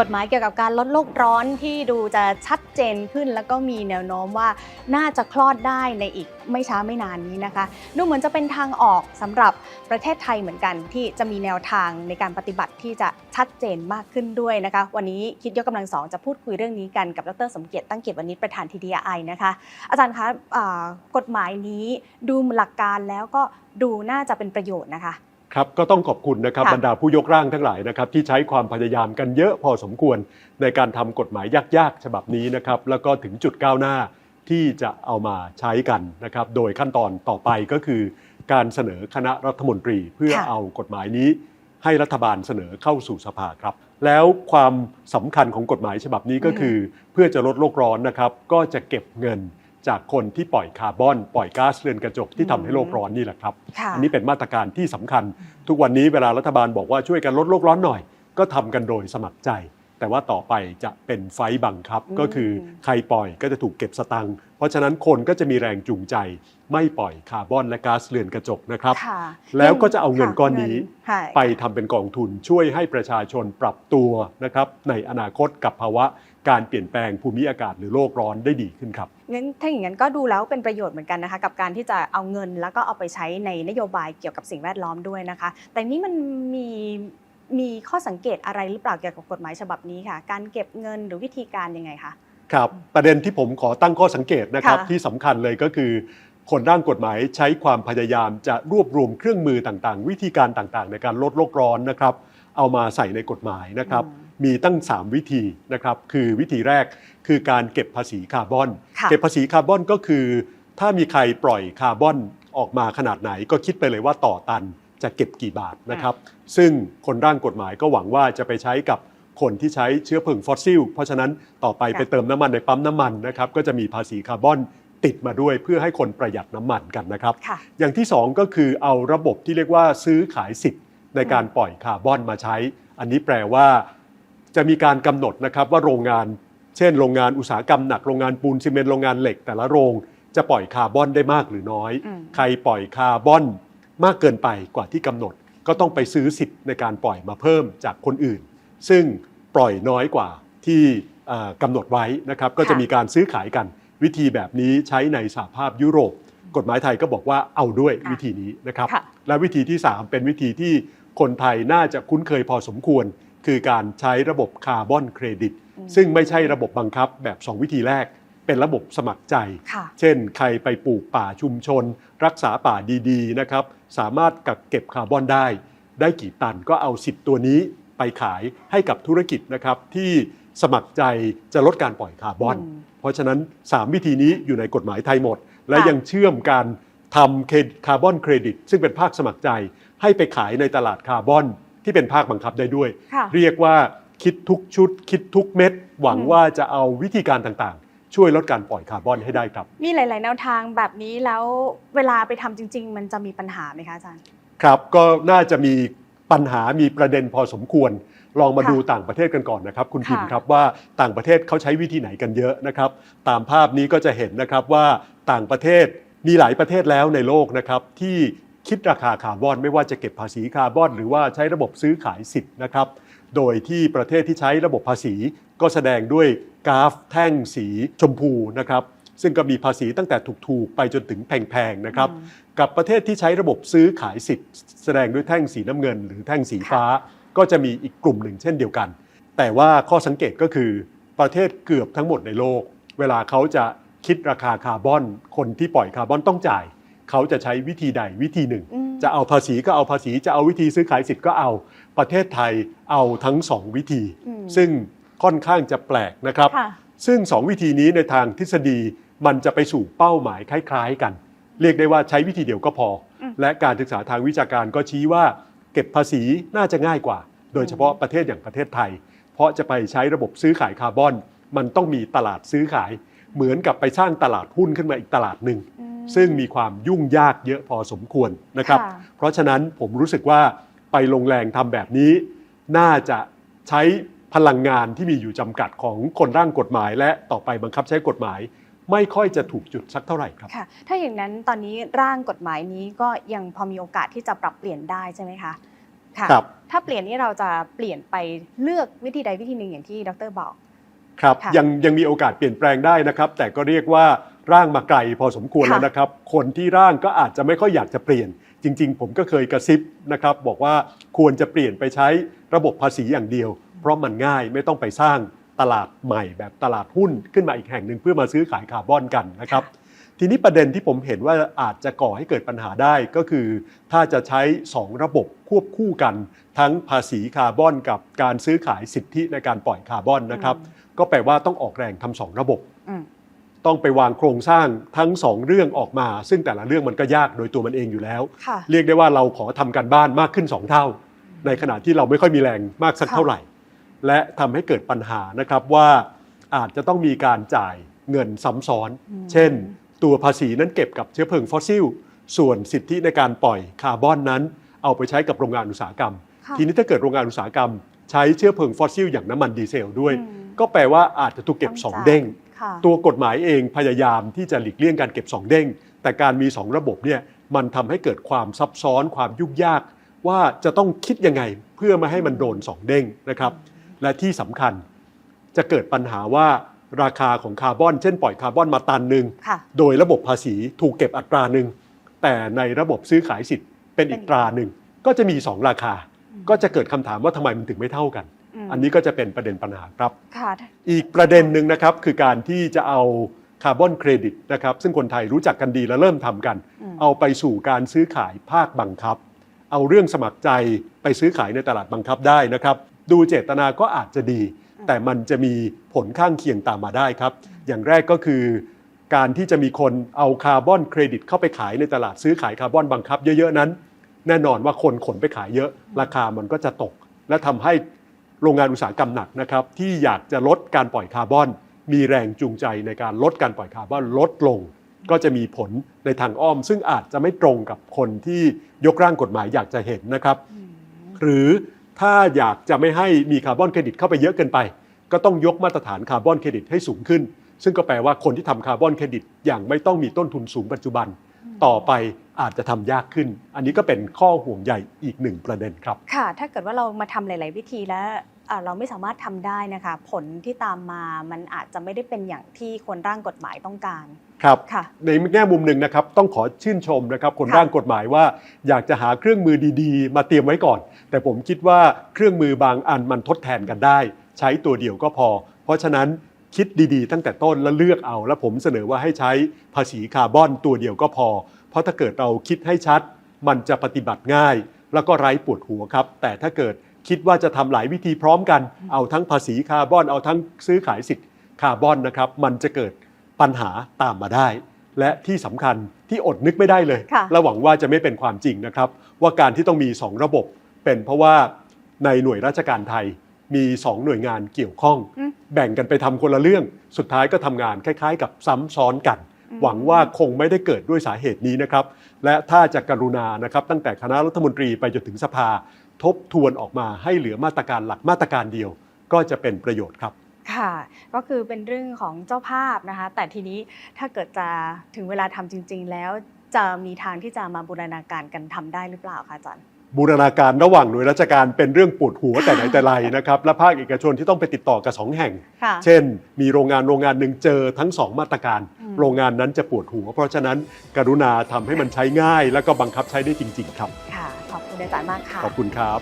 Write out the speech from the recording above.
กฎหมายเกี่ยวกับการลดโลกร้อนที่ดูจะชัดเจนขึ้น แล้วก็มีแนวโน้มว่าน่าจะคลอดได้ในอีกไม่ช้าไม่นานนี้นะคะ ดูเหมือนจะเป็นทางออกสำหรับประเทศไทยเหมือนกัน ที่จะมีแนวทางในการปฏิบัติที่จะชัดเจนมากขึ้นด้วยนะคะ วันนี้คิดยกกำลังสองจะพูดคุยเรื่องนี้กันกับดรสมเกียรติตั้งเกียรติวณิชประธาน TDI นะคะอาจารย์คะอ่ากฎหมายนี้ดูหลักการแล้วก็ดูน่าจะเป็นประโยชน์นะคะ ครับก็ต้องขอบคุณนะครับค่ะบรรดาผู้ยกร่างทั้งหลายนะครับที่ใช้ความพยายามกันเยอะพอสมควรในการทำกฎหมายยากๆ ฉบับนี้นะครับแล้วก็ถึงจุดก้าวหน้าที่จะเอามาใช้กันนะครับโดยขั้นตอนต่อไปก็คือ การเสนอคณะรัฐมนตรีเพื่อค่ะ เอากฎหมายนี้ ให้รัฐบาลเสนอเข้าสู่สภาครับ แล้วความสำคัญของกฎหมายฉบับนี้ก็คือ เพื่อจะลดโลกร้อนนะครับ ก็จะเก็บเงิน จากคนที่ปล่อยคาร์บอน ปล่อยก๊าซเรือนกระจกที่ทำให้โลกร้อนนี่แหละครับค่ะอันนี้เป็นมาตรการที่สำคัญ ทุกวันนี้เวลารัฐบาลบอกว่าช่วยกันลดโลกร้อนหน่อย ก็ทำกันโดยสมัครใจ แต่ว่าต่อไปจะเป็นไฟต์บังคับอืมก็คือใครปล่อยก็จะถูกเก็บสตังค์เพราะฉะนั้นคนก็จะมีแรงจูงใจ ไม่ปล่อยคาร์บอนและก๊าซเรือนกระจกนะครับค่ะแล้วก็จะเอาเงินก้อนนี้ค่ะไปทำเป็นกองทุนช่วยให้ประชาชนปรับตัวนะครับในอนาคตกับภาวะ การเปลี่ยนแปลงภูมิอากาศหรือโลกร้อนได้ดีขึ้นครับงั้นถ้าอย่างนั้นก็ดูแล้วเป็นประโยชน์เหมือนกันนะคะ กับการที่จะเอาเงินแล้วก็เอาไปใช้ในนโยบายเกี่ยวกับสิ่งแวดล้อมด้วยนะคะ แต่นี่มันมีมีข้อสังเกตอะไรหรือเปล่าเกี่ยวกับกฎหมายฉบับนี้ค่ะ การเก็บเงินหรือวิธีการยังไงคะครับประเด็นที่ผมขอตั้งข้อสังเกตนะครับค่ะที่สำคัญเลยก็คือ คนร่างกฎหมายใช้ความพยายามจะรวบรวมเครื่องมือต่างๆ วิธีการต่างๆ ในการลดโลกร้อนนะครับ เอามาใส่ในกฎหมายนะครับอื มมีตั้ง 3 วิธีนะครับคือวิธีแรกคือการเก็บภาษีคาร์บอนค่ะเก็บภาษีคาร์บอนก็คือ ถ้ามีใครปล่อยคาร์บอนออกมาขนาดไหนก็คิดไปเลยว่าต่อตันจะเก็บกี่บาทนะครับ ซึ่งคนร่างกฎหมายก็หวังว่าจะไปใช้กับคนที่ใช้เชื้อเพลิงฟอสซิล เพราะฉะนั้นต่อไปค่ะไปเติมน้ำมันในปั๊มน้ำมันนะครับก็จะมีภาษีคาร์บอนติดมาด้วยเพื่อให้คนประหยัดน้ำมันกันนะครับค่ะอย่างที่ 2 ก็คือเอาระบบที่เรียกว่าซื้อขายสิทธิ์ในการปล่อยคาร์บอนมาใช้ อันนี้แปลว่า จะมีการกำหนดนะครับว่าโรงงาน เช่น โรงงานอุตสาหกรรมหนักโรงงานปูนซีเมนต์โรงงานเหล็ก แต่ละโรงจะปล่อยคาร์บอนได้มากหรือน้อยอืมใครปล่อยคาร์บอนมากเกินไปกว่าที่กำหนด ก็ต้องไปซื้อสิทธิ์ในการปล่อยมาเพิ่มจากคนอื่น ซึ่งปล่อยน้อยกว่าที่เอ่อกำหนดไว้นะครับก็จะมีการซื้อขายกันวิธีแบบนี้ใช้ในสหภาพยุโรป กฎหมายไทยก็บอกว่าเอาด้วยค่ะวิธีนี้นะครับค่ะและวิธีที่ 3 เป็นวิธีที่คนไทยน่าจะคุ้นเคยพอสมควร คือการใช้ระบบคาร์บอนเครดิตอืมซึ่งไม่ใช่ระบบบังคับแบบ 2 วิธีแรก เป็นระบบสมัครใจค่ะเช่น ใครไปปลูกป่าชุมชน รักษาป่าดีๆนะครับสามารถกักเก็บคาร์บอนได้ ได้กี่ตันก็เอาสิทธิ์ตัวนี้ไปขายให้กับธุรกิจนะครับที่สมัครใจจะลดการปล่อยคาร์บอนอืมเพราะฉะนั้น 3 วิธีนี้อยู่ในกฎหมายไทยหมด และค่ะยังเชื่อมการทำเครคาร์บอนเครดิต ซึ่งเป็นภาคสมัครใจให้ไปขายในตลาดคาร์บอน ที่เป็นภาคบังคับได้ด้วย ค่ะ เรียกว่าคิดทุกชุด คิดทุกเม็ด หวังอืมว่าจะเอาวิธีการต่างๆ ช่วยลดการปล่อยคาร์บอนให้ได้ครับ มีหลาย ๆ แนวทางแบบนี้แล้วเวลาไปทำจริง ๆ มันจะมีปัญหาไหมคะอาจารย์ ครับก็น่าจะมีปัญหามีประเด็นพอสมควร ลองมาค่ะดูต่างประเทศกันก่อนนะครับ คุณพิมพ์ค่ะ ครับว่าต่างประเทศเขาใช้วิธีไหนกันเยอะนะครับ ตามภาพนี้ก็จะเห็นนะครับว่าต่างประเทศมีหลายประเทศแล้วในโลกนะครับที่ คิดราคาคาร์บอน ไม่ว่าจะเก็บภาษีคาร์บอน หรือว่าใช้ระบบซื้อขายสิทธิ์นะครับ โดยที่ประเทศที่ใช้ระบบภาษีก็แสดงด้วยกราฟแท่งสีชมพูนะครับซึ่งก็มีภาษีตั้งแต่ถูกๆ ไปจนถึงแพงๆนะครับอืมกับประเทศที่ใช้ระบบซื้อขายสิทธิ์ แสดงด้วยแท่งสีน้ำเงิน หรือแท่งสีฟ้า ก็จะมีอีกกลุ่มหนึ่งเช่นเดียวกัน แต่ว่าข้อสังเกตก็คือประเทศเกือบทั้งหมดในโลก เวลาเขาจะคิดราคาคาร์บอน คนที่ปล่อยคาร์บอนต้องจ่าย เขาจะใช้วิธีใดวิธีหนึ่งอืมจะเอาภาษีก็เอาภาษีจะเอาวิธีซื้อขายสิทธิ์ก็เอาประเทศไทยเอาทั้งสองวิธีอืมซึ่งค่อนข้างจะแปลกนะครับค่ะซึ่ง2วิธีนี้ในทางทฤษฎีมันจะไปสู่เป้าหมายคล้าย ๆ กัน เรียกได้ว่าใช้วิธีเดียวก็พออมและการศึกษาทางวิชาการก็ชี้ว่า เก็บภาษีน่าจะง่ายกว่า โดยเฉพาะประเทศอย่างประเทศไทย เพราะจะไปใช้ระบบซื้อขายคาร์บอน มันต้องมีตลาดซื้อขาย เหมือนกับไปสร้างตลาดหุ้นขึ้นมาอีกตลาดหนึ่งอืม ซึ่งมีความยุ่งยากเยอะพอสมควรนะครับค่ะเพราะฉะนั้นผมรู้สึกว่าไปลงแรงทำแบบนี้ น่าจะใช้พลังงานที่มีอยู่จำกัดของคนร่างกฎหมาย และต่อไปบังคับใช้กฎหมาย ไม่ค่อยจะถูกจุดสักเท่าไหร่ครับค่ะถ้าอย่างนั้นตอนนี้ร่างกฎหมายนี้ก็ยังพอมีโอกาสที่จะปรับเปลี่ยนได้ใช่ไหมคะค่ะครับถ้าเปลี่ยนนี่เราจะเปลี่ยนไปเลือกวิธีใดวิธีหนึ่งอย่างที่ดรบอกครับค่ะยังยังมีโอกาสเปลี่ยนแปลงได้นะครับ แต่ก็เรียกว่า ร่างมาไกลพอสมควรค่ะแล้วนะครับ คนที่ร่างก็อาจจะไม่ค่อยอยากจะเปลี่ยน จริง ๆ ผมก็เคยกระซิบนะครับ บอกว่าควรจะเปลี่ยนไปใช้ระบบภาษีอย่างเดียว เพราะมันง่ายไม่ต้องไปสร้างตลาดใหม่แบบตลาดหุ้นขึ้นมาอีกแห่งหนึ่งเพื่อมาซื้อขายคาร์บอนกันนะครับ ทีนี้ประเด็นที่ผมเห็นว่าอาจจะก่อให้เกิดปัญหาได้ก็คือ ถ้าจะใช้ 2 ระบบควบคู่กัน ทั้งภาษีคาร์บอนกับการซื้อขายสิทธิในการปล่อยคาร์บอนนะครับ ก็แปลว่าต้องออกแรงทำสองระบบอืม ต้องไปวางโครงสร้างทั้งสองเรื่องออกมา ซึ่งแต่ละเรื่องมันก็ยากโดยตัวมันเองอยู่แล้วค่ะเรียกได้ว่าเราขอทำการบ้านมากขึ้น 2 เท่า ในขณะที่เราไม่ค่อยมีแรงมากสักค่ะเท่าไหร่ และทำให้เกิดปัญหานะครับว่าอาจจะต้องมีการจ่ายเงินซ้ำซ้อน เช่น ตัวภาษีนั้นเก็บกับเชื้อเพลิงฟอสซิล ส่วนสิทธิในการปล่อยคาร์บอนนั้น เอาไปใช้กับโรงงานอุตสาหกรรมค่ะทีนี้ถ้าเกิดโรงงานอุตสาหกรรม ใช้เชื้อเพลิงฟอสซิลอย่างน้ำมันดีเซลด้วยอืมก็แปลว่าอาจจะถูกเก็บต้องสองจ่ายเด้งค่ะ ตัวกฎหมายเองพยายามที่จะหลีกเลี่ยงการเก็บ2เด้ง แต่การมี2ระบบเนี่ยมันทำให้เกิดความซับซ้อนความยุ่งยาก ว่าจะต้องคิดยังไงเพื่อไม่ให้มันโดน2เด้งนะครับและที่สำคัญจะเกิดปัญหาว่าราคาของคาร์บอน เช่นปล่อยคาร์บอนมาตันหนึ่งค่ะโดยระบบภาษีถูกเก็บอัตราหนึ่งแต่ในระบบซื้อขายสิทธิ์เป็นอีกตราหนึ่งก็จะมี 2 ราคา ก็จะเกิดคำถามว่าทำไมมันถึงไม่เท่ากันม อันนี้ก็จะเป็นประเด็นปัญหาครับค่ะอีกประเด็นหนึ่งนะครับคือการที่จะเอาคาร์บอนเครดิตนะครับซึ่งคนไทยรู้จักกันดีและเริ่มทำกันอืมเอาไปสู่การซื้อขายภาคบังคับ เอาเรื่องสมัครใจไปซื้อขายในตลาดบังคับได้นะครับ ดูเจตนาก็อาจจะดี แต่มันจะมีผลข้างเคียงตามมาได้ครับ อย่างแรกก็คือ การที่จะมีคนเอาคาร์บอนเครดิต เข้าไปขายในตลาดซื้อขายคาร์บอนบังคับ เยอะๆนั้น แน่นอนว่าคนขนไปขายเยอะ ราคามันก็จะตก และทำให้ โรงงานอุตสาหกรรมหนักนะครับที่อยากจะลดการปล่อยคาร์บอน มีแรงจูงใจในการลดการปล่อยคาร์บอนลดลง ก็จะมีผลในทางอ้อม ซึ่งอาจจะไม่ตรงกับคนที่ยกร่างกฎหมายอยากจะเห็นนะครับอืมหรือถ้าอยากจะไม่ให้มีคาร์บอนเครดิตเข้าไปเยอะเกินไป ก็ต้องยกมาตรฐานคาร์บอนเครดิตให้สูงขึ้น ซึ่งก็แปลว่าคนที่ทำคาร์บอนเครดิตอย่างไม่ต้องมีต้นทุนสูงปัจจุบัน ต่อไป อาจจะทำยากขึ้น อันนี้ก็เป็นข้อห่วงใยอีกหนึ่งประเด็นครับ ค่ะ ถ้าเกิดว่าเรามาทำหลาย ๆ วิธีแล้วอ่าเราไม่สามารถทำได้นะคะ ผลที่ตามมามันอาจจะไม่ได้เป็นอย่างที่คนร่างกฎหมายต้องการครับค่ะในแง่มุมหนึ่งนะครับต้องขอชื่นชมนะครับคนค่ะร่างกฎหมายว่า อยากจะหาเครื่องมือดีๆ มาเตรียมไว้ก่อน แต่ผมคิดว่าเครื่องมือบางอันมันทดแทนกันได้ ใช้ตัวเดียวก็พอ เพราะฉะนั้นคิดดีๆ ตั้งแต่ต้นแล้วเลือกเอา แล้วผมเสนอว่าให้ใช้ภาษีคาร์บอนตัวเดียวก็พอ เพราะถ้าเกิดเราคิดให้ชัด มันจะปฏิบัติง่าย แล้วก็ไร้ปวดหัวครับ แต่ถ้าเกิดคิดว่าจะทำหลายวิธีพร้อมกัน เอาทั้งภาษีคาร์บอน เอาทั้งซื้อขายสิทธิ์คาร์บอนนะครับ มันจะเกิดปัญหาตามมาได้ และที่สำคัญที่อดนึกไม่ได้เลยค่ะและหวังว่าจะไม่เป็นความจริงนะครับ ว่าการที่ต้องมี 2 ระบบ เป็นเพราะว่าในหน่วยราชการไทยมี 2 หน่วยงานเกี่ยวข้องอืมแบ่งกันไปทำคนละเรื่อง สุดท้ายก็ทำงานคล้าย ๆ กับซ้ำซ้อนกันอืม หวังว่าคงไม่ได้เกิดด้วยสาเหตุนี้นะครับ และถ้าจะกรุณานะครับ ตั้งแต่คณะรัฐมนตรีไปจนถึงสภา ทบทวนออกมาให้เหลือมาตรการหลักมาตรการเดียว ก็จะเป็นประโยชน์ครับค่ะก็คือเป็นเรื่องของเจ้าภาพนะคะ แต่ทีนี้ถ้าเกิดจะถึงเวลาทำจริง ๆ แล้วจะมีทางที่จะมาบูรณาการกันทำได้หรือเปล่าคะอาจารย์บูรณาการระหว่างหน่วยราชการเป็นเรื่องปวดหัวแต่ไหนแต่ไรนะครับ และภาคเอกชนที่ต้องไปติดต่อกับสองแห่งค่ะเช่น มีโรงงานโรงงานหนึ่งเจอทั้งสองมาตรการอืม โรงงานนั้นจะปวดหัว เพราะฉะนั้นกรุณาทำให้มันใช้ง่าย แล้วก็บังคับใช้ได้จริง ๆ ครับ ค่ะ ขอบคุณอาจารย์มากค่ะ ขอบคุณครับ